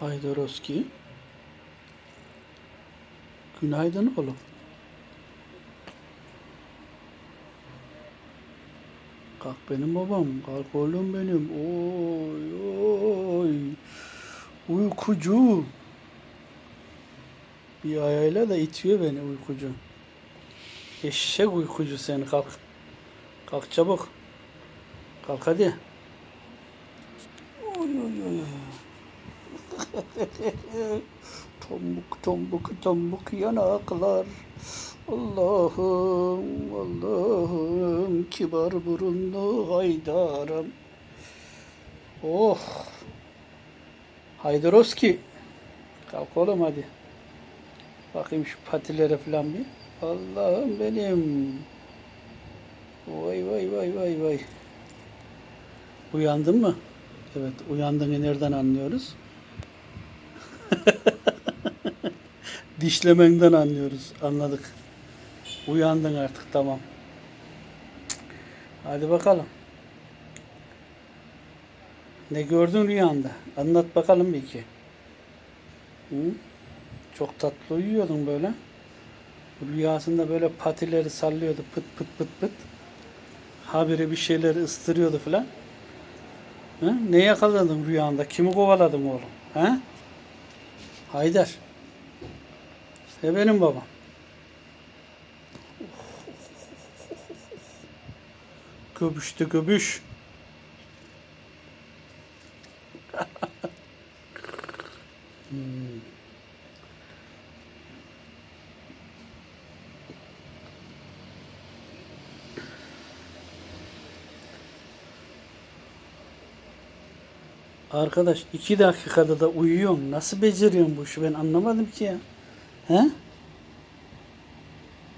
Haydaroski. Günaydın oğlum. Kalk benim babam. Kalk oğlum benim. Oy oy. Uykucu. Bir ayağıyla da itiyor beni uykucu. Eşek uykucu seni kalk. Kalk çabuk. Kalk hadi. Oy oy oy. tombuk tombuk tombuk yanaklar. Allah'ım Allah'ım kibar burunlu haydarım. Oh. Haydaroski. Kalk oğlum hadi. Bakayım şu patilere falan bir. Allah'ım benim. Vay vay vay vay vay. Uyandın mı? Evet uyandığını nereden anlıyoruz? Dişlemenden anlıyoruz. Anladık. Uyandın artık tamam. Hadi bakalım. Ne gördün rüyanda? Anlat bakalım bir iki. Hı? Çok tatlı uyuyordun böyle. Rüyasında böyle patileri sallıyordu pıt pıt pıt pıt. Habire bir şeyleri ıstırıyordu falan. Hı? Ne yakaladın rüyanda? Kimi kovaladın oğlum? He? Haydar. E benim babam. Göbüşte göbüş. Hmm. Arkadaş iki dakikada da uyuyorsun. Nasıl beceriyorsun bu işi ben anlamadım ki ya. He?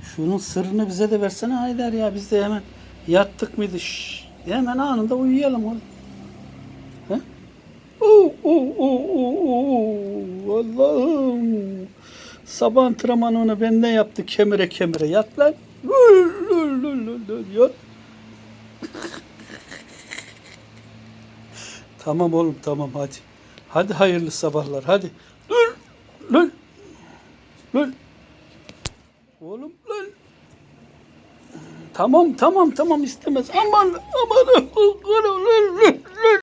Şunun sırrını bize de versene Haydar ya. Biz de hemen yattık mıydı? Şşş. Hemen anında uyuyalım oğlum. He? Oo, oo, oo, oo, oo. Allah'ım. Sabah antrenmanını benden yaptı kemire kemire. Yat lan. Yat. Tamam oğlum tamam hadi. Hadi hayırlı sabahlar hadi. Lül, lül. Lül. Oğlum lan. Tamam tamam tamam istemez. Aman aman. aman, aman.